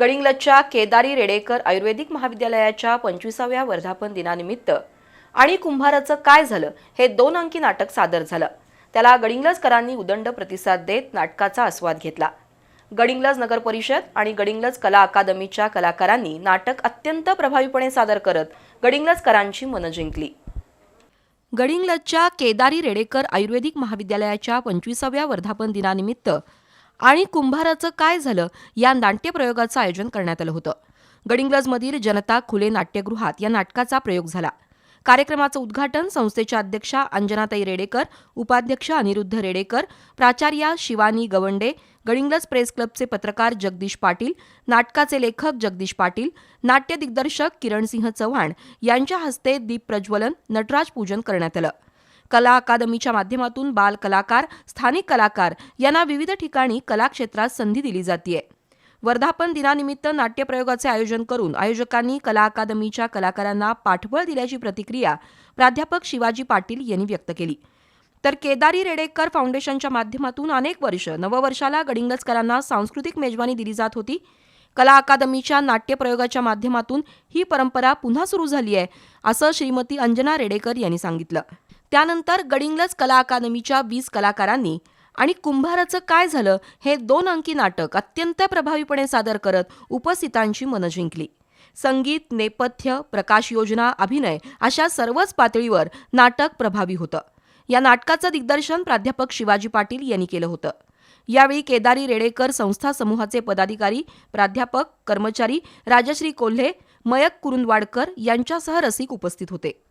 गडिंगलजच्या केदारी रेडेकर आयुर्वेदिक महाविद्यालयाच्या पंचवीसाव्या वर्धापन दिनानिमित्त. आणि कुंभाराचं काय झालं हे दोन अंकी नाटक सादर झालं. त्याला गडिंग्लजकरांनी उदंड प्रतिसाद देत नाटकाचा आस्वाद घेतला. गडिंगलज नगर परिषद आणि गडिंगलज कला अकादमीच्या कलाकारांनी नाटक अत्यंत प्रभावीपणे सादर करत गडिंगलजकरांची मनं जिंकली. गडिंग्लजच्या केदारी रेडेकर आयुर्वेदिक महाविद्यालयाच्या पंचवीसाव्या वर्धापन दिनानिमित्त आणि कुंभाराचं काय झालं या नाट्यप्रयोगाचं आयोजन करण्यात आलं होतं. गडिंग्लजमधील जनता खुले नाट्यगृहात या नाटकाचा प्रयोग झाला. कार्यक्रमाचं उद्घाटन संस्थेच्या अध्यक्षा अंजनाताई रेडेकर उपाध्यक्ष अनिरुद्ध रेडेकर प्राचार्या शिवानी गवंडे गडिंग्लज प्रेस क्लबचे पत्रकार जगदीश पाटील नाटकाचे लेखक जगदीश पाटील नाट्य दिग्दर्शक किरणसिंह चव्हाण यांच्या हस्ते दीप प्रज्वलन नटराज पूजन करण्यात आलं. कला अकादमीच्या माध्यमातून बाल कलाकार स्थानिक कलाकार यांना विविध ठिकाणी कला क्षेत्रात संधी दिली जाते वर्धापन दिनानिमित्त नाट्यप्रयोगाचे आयोजन करून आयोजकांनी कला अकादमीच्या कलाकारांना पाठबळ दिल्याची प्रतिक्रिया प्राध्यापक शिवाजी पाटील यांनी व्यक्त केली. तर केदारी रेडेकर फाउंडेशनच्या माध्यमातून अनेक वर्ष नववर्षाला गडिंगजकरांना सांस्कृतिक मेजवानी दिली जात होती. कला अकादमीच्या नाट्यप्रयोगाच्या माध्यमातून ही परंपरा पुन्हा सुरू झाली आहे असं श्रीमती अंजना रेडेकर यांनी सांगितलं. त्यानंतर गडिंग्लज कला अकादमीच्या वीस कलाकारांनी आणि कुंभाराचं काय झालं हे दोन अंकी नाटक अत्यंत प्रभावीपणे सादर करत उपस्थितांची मनं जिंकली. संगीत नेपथ्य प्रकाश योजना अभिनय अशा सर्वच पातळीवर नाटक प्रभावी होतं. या नाटकाचं दिग्दर्शन प्राध्यापक शिवाजी पाटील यांनी केलं होतं. यावेळी केदारी रेडेकर संस्था समूहाचे पदाधिकारी प्राध्यापक कर्मचारी राजश्री कोल्हे मयक कुरुंदवाडकर यांच्यासह रसिक उपस्थित होते.